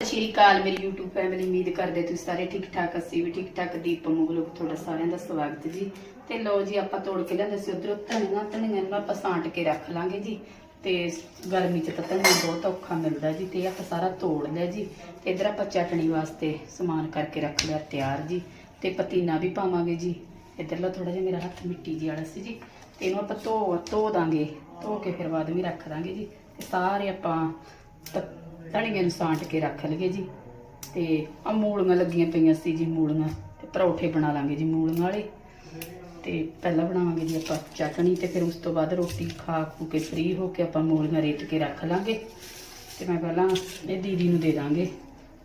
ਸ਼੍ਰੀ ਅਕਾਲ, ਮੇਰੀ YouTube family ਉਮੀਦ ਕਰਦੇ ਤੁਸੀਂ ਸਾਰੇ ਠੀਕ ਠਾਕ ਅਸੀਂ ਵੀ ਠੀਕ ਠਾਕ ਦੀਪ ਮੁਗਲੂ, ਤੁਹਾਡਾ ਸਾਰਿਆਂ ਦਾ ਸਵਾਗਤ ਜੀ। ਤੇ ਲੋ ਜੀ, ਆਪਾਂ ਤੋੜ ਕੇ ਲਿਆਂਦੇ ਸੀ ਉਧਰੋਂ ਧਨੀਆ। ਧਨੀਆ ਨੂੰ ਆਪਾਂ ਸਾਂਟ ਕੇ ਰੱਖ ਲਾਂਗੇ ਜੀ। ਤੇ ਗਰਮੀ ਚ ਤਾਂ ਧਨੀਆ ਬਹੁਤ ਔਖਾ ਮਿਲਦਾ ਜੀ, ਤੇ ਆਪਾਂ ਸਾਰਾ ਤੋੜ ਲਿਆ ਜੀ। ਤੇ ਇਧਰ ਆਪਾਂ ਚਟਣੀ ਵਾਸਤੇ ਸਮਾਨ ਕਰਕੇ ਰੱਖ ਲਿਆ, ਤਿਆਰ ਜੀ। ਤੇ ਪਤੀਨਾ ਵੀ ਪਾਵਾਂਗੇ ਜੀ। ਇਧਰਲਾ ਥੋੜਾ ਜਿਹਾ ਮੇਰਾ ਹੱਥ ਮਿੱਟੀ ਜੀ ਵਾਲਾ ਸੀ ਜੀ। ਤੇ ਇਹਨੂੰ ਆਪਾਂ ਧੋ ਧੋ ਦਾਂਗੇ। ਧੋ ਕੇ ਫਿਰ ਬਾਅਦ ਵੀ ਰੱਖ ਦਾਂਗੇ ਜੀ। ਤੇ ਸਾਰੇ ਆਪਾਂ ਤ- ਧਨੀਏ ਨੂੰ ਸਾਂਟ ਕੇ ਰੱਖ ਲਈਏ ਜੀ। ਤੇ ਆ ਮੂਲੀਆਂ ਲੱਗੀਆਂ ਪਈਆਂ ਸੀ ਜੀ ਮੂਲੀਆਂ, ਤੇ ਪਰੌਠੇ ਬਣਾ ਲਾਂਗੇ ਜੀ ਮੂਲੀਆਂ ਵਾਲੇ। ਤੇ ਪਹਿਲਾਂ ਬਣਾਵਾਂਗੇ ਜੀ ਆਪਾਂ ਚਟਣੀ ਤੇ ਫਿਰ ਉਸ ਤੋਂ ਬਾਅਦ ਰੋਟੀ ਖਾ ਖੂ ਕੇ ਫ੍ਰੀ ਹੋ ਕੇ ਆਪਾਂ ਮੂਲੀਆਂ ਰੇਤ ਕੇ ਰੱਖ ਲਾਂਗੇ। ਤੇ ਮੈਂ ਪਹਿਲਾਂ ਇਹ ਦੀਦੀ ਨੂੰ ਦੇ ਦਾਂਗੇ।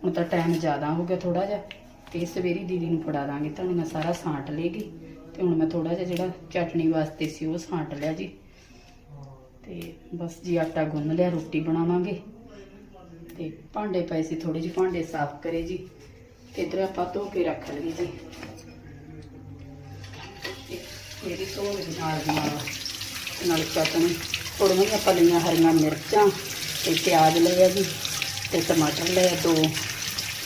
ਹੁਣ ਤਾਂ ਟਾਈਮ ਜ਼ਿਆਦਾ ਹੋ ਗਿਆ ਥੋੜਾ ਜਿਹਾ। ਤੇ ਸਵੇਰੀ ਦੀਦੀ ਨੂੰ ਫੜਾ ਦਾਂਗੇ ਧਨੀਆ ਸਾਰਾ ਸਾਂਟ ਲੇਗੀ ਤੇ ਹੁਣ ਮੈਂ ਥੋੜਾ ਜਿਹਾ ਜਿਹੜਾ ਚਟਣੀ ਵਾਸਤੇ ਸੀ ਉਹ ਸਾਂਟ ਲਿਆ ਜੀ। ਤੇ ਬਸ ਜੀ ਆਟਾ ਗੁੰਨ ਲਿਆ, ਰੋਟੀ ਬਣਾਵਾਂਗੇ। ਤੇ ਭਾਂਡੇ ਪਏ ਸੀ ਥੋੜੇ ਜਿਹੇ ਭਾਂਡੇ ਸਾਫ਼ ਕਰੇ ਜੀ। ਤੇ ਇਧਰ ਆਪਾਂ ਧੋ ਕੇ ਰੱਖ ਲਈਏ ਜੀ। ਤੇ ਇਹਦੀ ਧੋ ਲਈ ਨਾਲ ਦੀ ਨਾਲ। ਨਾਲ ਚਟਣੀ ਥੋੜੀਆਂ ਆਪਾਂ ਲਈਆਂ ਹਰੀਆਂ ਮਿਰਚਾਂ ਤੇ ਪਿਆਜ਼ ਲਿਆ ਜੀ ਤੇ ਟਮਾਟਰ ਲਿਆ ਦੋ।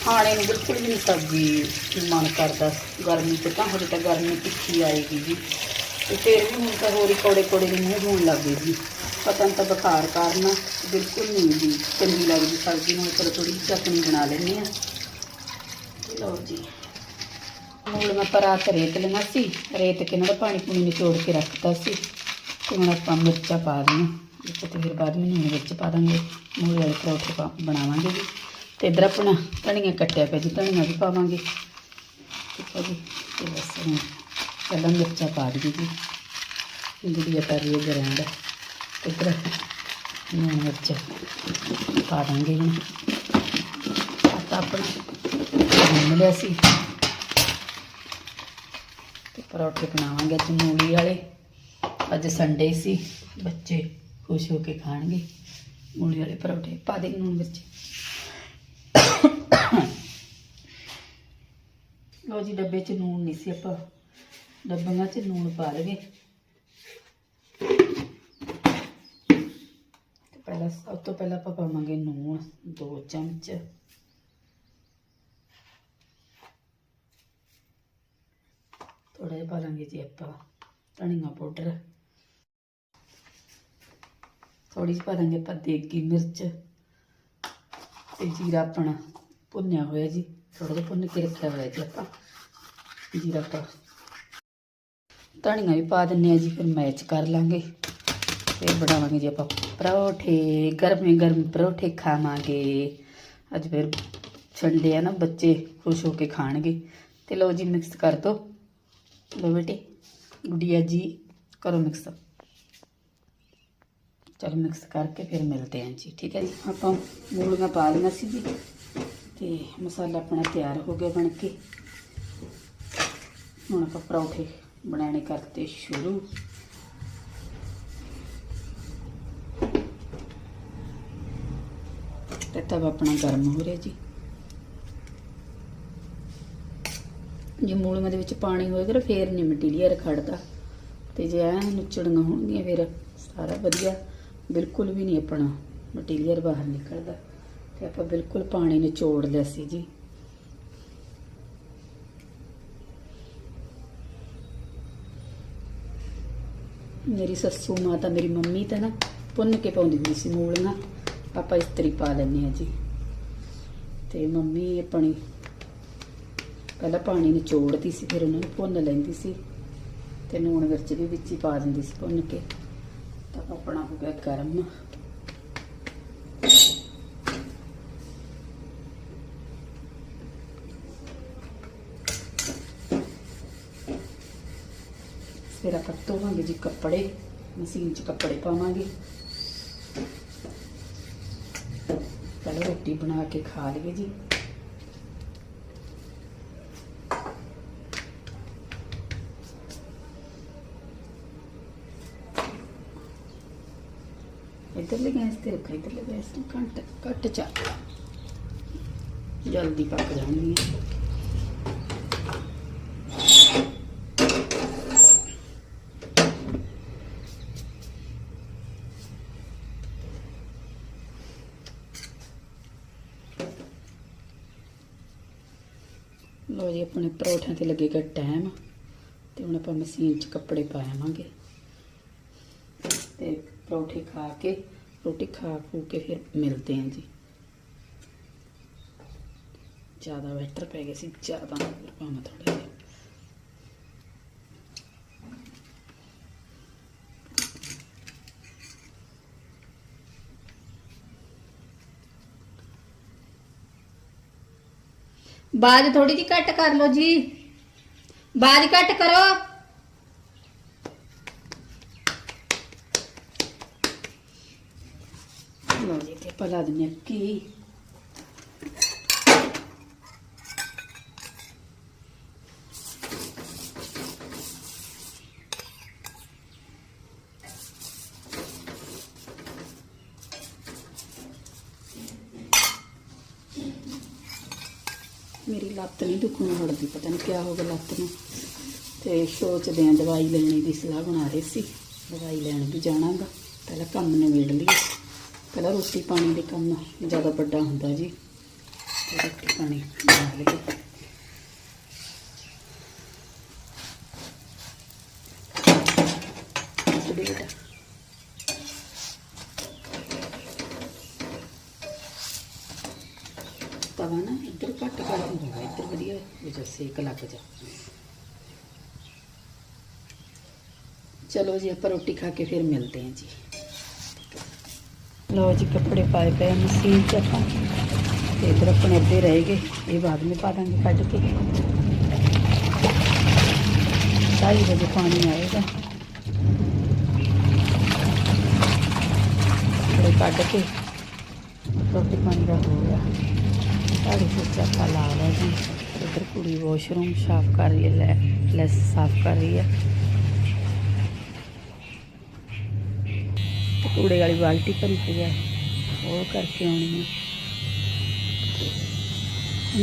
ਖਾਣੇ ਨੂੰ ਬਿਲਕੁਲ ਵੀ ਨਹੀਂ ਸਬਜ਼ੀ ਮਨ ਕਰਦਾ। ਗਰਮੀ ਚ ਤਾਂ ਹਜੇ ਤਾਂ ਗਰਮੀ ਤਿੱਖੀ ਆਏਗੀ ਜੀ। ਤੇ ਫਿਰ ਵੀ ਹੁਣ ਤਾਂ ਹੋਰ ਹੀ ਕੋੜੇ ਕੋੜੇ ਨੂੰ ਮੂੰਹ ਹੋਣ ਲੱਗ ਗਏ ਜੀ। ਪਤਾ ਨਹੀਂ ਤਾਂ ਬੁਖਾਰ ਕਾਰਨ ਬਿਲਕੁਲ ਨਹੀਂ ਜੀ, ਚੰਗੀ ਲੱਗਦੀ ਸਬਜ਼ੀ ਨੂੰ ਚਲੋ ਥੋੜੀ ਜਿਹੀ ਚਟਣੀ ਬਣਾ ਲੈਂਦੇ ਆ ਲਓ ਜੀ। ਮੂਲ ਮੈਂ ਪਰਾਤ ਰੇਤ ਲੈਣਾ ਸੀ, ਰੇਤ ਕੇ ਨਾਲ ਪਾਣੀ ਪੂਣੀ ਨਿਚੋੜ ਕੇ ਰੱਖਤਾ ਸੀ ਤੇ ਹੁਣ ਆਪਾਂ ਮਿਰਚਾਂ ਪਾ ਦਈਆਂ ਇੱਕ ਤੇ ਫਿਰ ਬਾਅਦ ਵਿੱਚ ਵਿੱਚ ਪਾ ਦਾਂਗੇ, ਮੂਲ ਵਾਲੇ ਪਰੌਠੇ ਪਾ- ਬਣਾਵਾਂਗੇ ਜੀ। ਤੇ ਇਧਰ ਆਪਣਾ ਧਨੀਆ ਕੱਟਿਆ ਪਿਆ ਜੀ, ਧਨੀਆ ਵੀ ਪਾਵਾਂਗੇ। ਠੀਕ ਹੈ ਜੀ, ਤੇ ਬਸ ਹੁਣ ਪਹਿਲਾਂ ਮਿਰਚਾਂ ਪਾ ਦਈਏ ਜੀ। ਗੁੜੀਆ ਕਰ ਰਹੀ ਹੈ ਇਧਰ ਨੂਣ ਮਿਰਚ ਪਾ ਦਾਂਗੇ ਜੀ ਆਟਾ ਆਪਣਾ ਗੁੰਨ ਲਿਆ ਸੀ। ਤੇ ਪਰੌਠੇ ਬਣਾਵਾਂਗੇ ਅੱਜ ਮੂਲੀ ਵਾਲੇ। ਅੱਜ ਸੰਡੇ ਸੀ, ਬੱਚੇ ਖੁਸ਼ ਹੋ ਕੇ ਖਾਣਗੇ। ਮੂਲੀ ਵਾਲੇ ਪਰੌਠੇ ਪਾ ਦੇ ਲੂਣ ਵਿੱਚ ਲੋ ਜੀ, ਡੱਬੇ 'ਚ ਲੂਣ ਨਹੀਂ ਸੀ, ਆਪਾਂ ਡੱਬਿਆਂ 'ਚ ਲੂਣ ਪਾ ਲਗੇ ਪਹਿਲਾਂ ਸਭ ਤੋਂ ਪਹਿਲਾਂ ਆਪਾਂ ਪਾਵਾਂਗੇ ਨੂਣ 2 ਚਮਚ। ਥੋੜਾ ਜਿਹਾ ਪਾ ਲਾਂਗੇ ਜੀ ਆਪਾਂ ਧਨੀਆ ਪਾਊਡਰ। ਥੋੜੀ ਜਿਹੀ ਪਾ ਦਾਂਗੇ ਆਪਾਂ ਦੇਗੀ ਮਿਰਚ ਤੇ ਜੀਰਾ ਆਪਣਾ ਭੁੰਨਿਆ ਹੋਇਆ ਜੀ। ਥੋੜਾ ਜਿਹਾ ਭੁੰਨ ਕੇ ਰੱਖਿਆ ਹੋਇਆ ਜੀ ਆਪਾਂ ਜੀਰਾ ਪਾ। ਧਨੀਆ ਵੀ ਪਾ ਦਿੰਨੇ ਆ ਜੀ, ਫਿਰ ਮੈਚ ਕਰ ਲਾਂਗੇ। ਫਿਰ ਬਣਾਵਾਂਗੇ ਜੀ ਆਪਾਂ ਪਰੌਠੇ, ਗਰਮੇ ਗਰਮ ਪਰੌਠੇ ਖਾਵਾਂਗੇ। ਅੱਜ ਫਿਰ ਸੰਡੇ ਆ ਨਾ, ਬੱਚੇ ਖੁਸ਼ ਹੋ ਕੇ ਖਾਣਗੇ। ਤੇ ਲਓ ਜੀ ਮਿਕਸ ਕਰ ਦੋ। ਲਓ ਬੇਟੇ ਗੁੜੀਆ ਜੀ, ਕਰੋ ਮਿਕਸ ਚਲ ਮਿਕਸ ਕਰਕੇ ਫਿਰ ਮਿਲਦੇ ਹਾਂ ਜੀ, ਠੀਕ ਹੈ ਜੀ? ਆਪਾਂ ਮੂਲੀਆਂ ਪਾ ਲਈਆਂ ਸੀ ਜੀ, ਤੇ ਮਸਾਲਾ ਆਪਣਾ ਤਿਆਰ ਹੋ ਗਿਆ ਬਣ ਕੇ। ਹੁਣ ਆਪਾਂ ਪਰੌਠੇ ਬਣਾਉਣੇ ਕਰਤੇ ਸ਼ੁਰੂ। ਤੇ ਤਵਾ ਆਪਣਾ ਗਰਮ ਹੋ ਰਿਹਾ ਜੀ। ਜੇ ਮੂਲੀਆਂ ਦੇ ਵਿੱਚ ਪਾਣੀ ਹੋਏਗਾ ਨਾ ਫੇਰ ਨਹੀਂ ਮਟੀਰੀਅਲ ਖੜਦਾ। ਤੇ ਜੇ ਐ ਨੁਚੜੀਆਂ ਹੋਣਗੀਆਂ ਫਿਰ ਸਾਰਾ ਵਧੀਆ, ਬਿਲਕੁਲ ਵੀ ਨਹੀਂ ਆਪਣਾ ਮਟੀਰੀਅਲ ਬਾਹਰ ਨਿਕਲਦਾ। ਤੇ ਆਪਾਂ ਬਿਲਕੁਲ ਪਾਣੀ ਨਿਚੋੜ ਲਿਆ ਸੀ ਜੀ। ਮੇਰੀ ਸੱਸੂ ਮਾਂ ਤਾਂ ਮੇਰੀ ਮੰਮੀ ਤਾਂ ਨਾ ਭੁੰਨ ਕੇ ਪਾਉਂਦੀ ਹੁੰਦੀ ਸੀ ਮੂਲੀਆਂ। ਆਪਾਂ ਇਸਤਰੀ ਪਾ ਲੈਂਦੇ ਆ ਜੀ। ਤੇ ਮੰਮੀ ਆਪਣੀ ਪਹਿਲਾਂ ਪਾਣੀ ਨਿਚੋੜਦੀ ਸੀ, ਫਿਰ ਉਹਨਾਂ ਨੂੰ ਭੁੰਨ ਲੈਂਦੀ ਸੀ। ਤੇ ਨੂਣ ਮਿਰਚ ਵੀ ਵਿੱਚ ਹੀ ਪਾ ਦਿੰਦੀ ਸੀ ਭੁੰਨ ਕੇ। ਤਾਂ ਆਪਣਾ ਹੋ ਗਿਆ ਗਰਮ। ਫਿਰ ਆਪਾਂ ਧੋਵਾਂਗੇ ਜੀ ਕੱਪੜੇ। ਮਸ਼ੀਨ 'ਚ ਕੱਪੜੇ ਪਾਵਾਂਗੇ। ਪਹਿਲਾਂ ਰੋਟੀ ਬਣਾ ਕੇ ਖਾ ਲਈਏ ਜੀ। ਇਧਰਲੇ ਗੈਸ ਤੇ ਰੱਖਾ, ਇਧਰਲੇ ਗੈਸ ਨੂੰ ਘੰਟ ਘੱਟ ਚੱਲ ਜਲਦੀ ਪੱਕ ਜਾਣਗੀਆਂ। ਲੋ ਜੀ, ਆਪਣੇ ਪਰੌਠਿਆਂ ਤੇ ਲੱਗੇਗਾ ਟਾਈਮ ਤੇ ਹੁਣ ਆਪਾਂ ਮਸ਼ੀਨ 'ਚ ਕੱਪੜੇ ਪਾਵਾਂਗੇ ਤੇ ਪਰੌਠੇ ਖਾ ਕੇ, ਰੋਟੀ ਖਾ ਖੂ ਕੇ ਫਿਰ ਮਿਲਦੇ ਹਾਂ ਜੀ। ਜ਼ਿਆਦਾ ਬੈਟਰ ਪੈ ਗਏ ਸੀ, ਜ਼ਿਆਦਾ ਪਾਵਾਂ ਥੋੜਾ ਜਿਹਾ। ਬਾਜ ਥੋੜੀ ਜਿਹੀ ਘੱਟ ਕਰ ਲਓ ਜੀ। ਬਾਜ ਘੱਟ ਕਰੋ। ਲਓ ਜੀ ਤੇ ਪਲਾ ਦਿੰਦੇ ਕੀ? ਮੇਰੀ ਲੱਤ ਨਹੀਂ ਦੁਖਣ ਹਟਦੀ, ਪਤਾ ਨਹੀਂ ਕਿਆ ਹੋ ਗਿਆ ਲੱਤ ਨੂੰ। ਤੇ ਸੋਚਦੇ ਆਂ ਦਵਾਈ ਲੈਣੀ ਦੀ ਸਲਾਹ ਬਣਾ ਰਹੇ ਸੀ, ਦਵਾਈ ਲੈਣ ਵੀ ਜਾਣਾਗਾ। ਪਹਿਲਾਂ ਕੰਮ ਨਿਬੇੜ ਲਈ ਪਹਿਲਾਂ ਰੋਟੀ ਪਾਣੀ ਦੇ ਕੰਮ ਜ਼ਿਆਦਾ ਵੱਡਾ ਹੁੰਦਾ ਜੀ। ਰੋਟੀ ਪਾਣੀ ਬਣਾ ਲਈਏ। ਬੇਟਾ ਤਵਾ ਨਾ ਇੱਧਰ ਘੱਟ ਕਰ ਦਿੰਦਾ ਇੱਧਰ ਵਧੀਆ ਵਿੱਚ ਸੇਕ ਲੱਗ ਜਾ ਚਲੋ ਜੀ ਆਪਾਂ ਰੋਟੀ ਖਾ ਕੇ ਫਿਰ ਮਿਲਦੇ ਹਾਂ ਜੀ ਲੋ ਜੀ ਕੱਪੜੇ ਪਾਏ ਪਏ ਆ ਮਸ਼ੀਨ 'ਚ ਆਪਾਂ ਤੇ ਇੱਧਰ ਆਪਣੇ ਅੱਧੇ ਰਹਿ ਗਏ ਇਹ ਬਾਅਦ ਵਿੱਚ ਪਾ ਦਾਂਗੇ ਕੱਢ ਕੇ ਢਾਈ ਵਜੇ ਪਾਣੀ ਆਏਗਾ ਕੱਪੜੇ ਕੱਢ ਕੇ ਰੋਟੀ ਪਾਣੀ ਦਾ ਹੋ ਗਿਆ ਸਾਡੀ ਸੋਚਾ ਆਪਾਂ ਲਾ ਲਿਆ ਜੀ ਇੱਧਰ ਕੁੜੀ ਵਾਸ਼ਰੂਮ ਸਾਫ਼ ਕਰ ਰਹੀ ਹੈ ਲੈਸ ਸਾਫ਼ ਕਰ ਰਹੀ ਹੈ। ਤੇ ਕੂੜੇ ਵਾਲੀ ਬਾਲਟੀ ਭਰੀ ਪਈ ਹੈ, ਉਹ ਕਰਕੇ ਆਉਣੀ ਹੈ।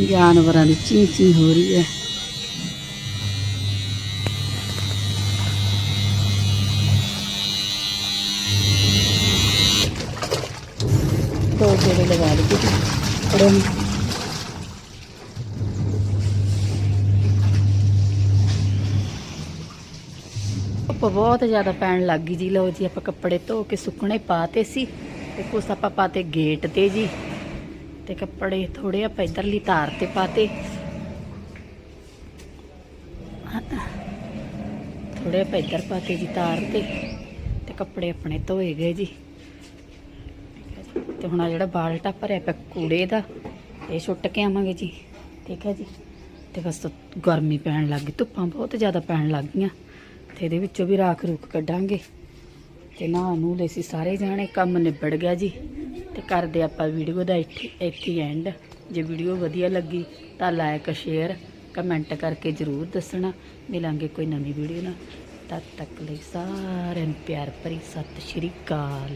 ਜਾਨਵਰਾਂ ਦੀ ਚੀਂ ਚੀਂ ਹੋ ਰਹੀ ਹੈ। ਦੋ ਜੋੜੇ ਲਗਾ ਲਈਏ। ਥੋੜਾ ਧੁੱਪ ਬਹੁਤ ਜ਼ਿਆਦਾ ਪੈਣ ਲੱਗ ਗਈ ਜੀ। ਲਓ ਜੀ, ਆਪਾਂ ਕੱਪੜੇ ਧੋ ਕੇ ਸੁੱਕਣੇ ਪਾਤੇ ਸੀ। ਤੇ ਕੁਛ ਆਪਾਂ ਪਾਤੇ ਗੇਟ ਤੇ ਜੀ। ਤੇ ਕੱਪੜੇ ਥੋੜੇ ਆਪਾਂ ਇਧਰਲੀ ਤਾਰ ਤੇ ਪਾਤੇ। ਥੋੜੇ ਆਪਾਂ ਇੱਧਰ ਪਾਤੇ ਜੀ ਤਾਰ ਤੇ। ਤੇ ਕੱਪੜੇ ਆਪਣੇ ਧੋਏ ਗਏ ਜੀ। ਤੇ ਹੁਣ ਆ ਜਿਹੜਾ ਬਾਲਟਾ ਭਰਿਆ ਪਿਆ ਕੂੜੇ ਦਾ, ਇਹ ਸੁੱਟ ਕੇ ਆਵਾਂਗੇ ਜੀ। ਠੀਕ ਹੈ ਜੀ। ਤੇ ਬਸ ਗਰਮੀ ਪੈਣ ਲੱਗ ਗਈ, ਧੁੱਪਾਂ ਬਹੁਤ ਜ਼ਿਆਦਾ ਪੈਣ ਲੱਗ ਗਈਆਂ। ਤੇ ਇਹਦੇ ਵਿੱਚੋਂ ਵੀ ਰਾਖ ਰੂਖ ਕੱਢਾਂਗੇ। ਤੇ ਨਾ ਨੂੰ ਲੈ ਸੀ ਸਾਰੇ ਜਾਣੇ, ਕੰਮ ਨਿਬੜ ਗਿਆ ਜੀ। ਤੇ ਕਰਦੇ ਆਪਾਂ ਵੀਡੀਓ ਦਾ ਇੱਥੇ ਇੱਥੇ ਐਂਡ ਜੇ ਵੀਡੀਓ ਵਧੀਆ ਲੱਗੀ ਤਾਂ ਲਾਈਕ ਸ਼ੇਅਰ ਕਮੈਂਟ ਕਰਕੇ ਜ਼ਰੂਰ ਦੱਸਣਾ। ਮਿਲਾਂਗੇ ਕੋਈ ਨਵੀਂ ਵੀਡੀਓ ਨਾਲ। ਤਦ ਤੱਕ ਲਈ ਸਾਰਿਆਂ ਨੂੰ ਪਿਆਰ ਭਰੀ ਸਤਿ ਸ਼੍ਰੀ ਅਕਾਲ।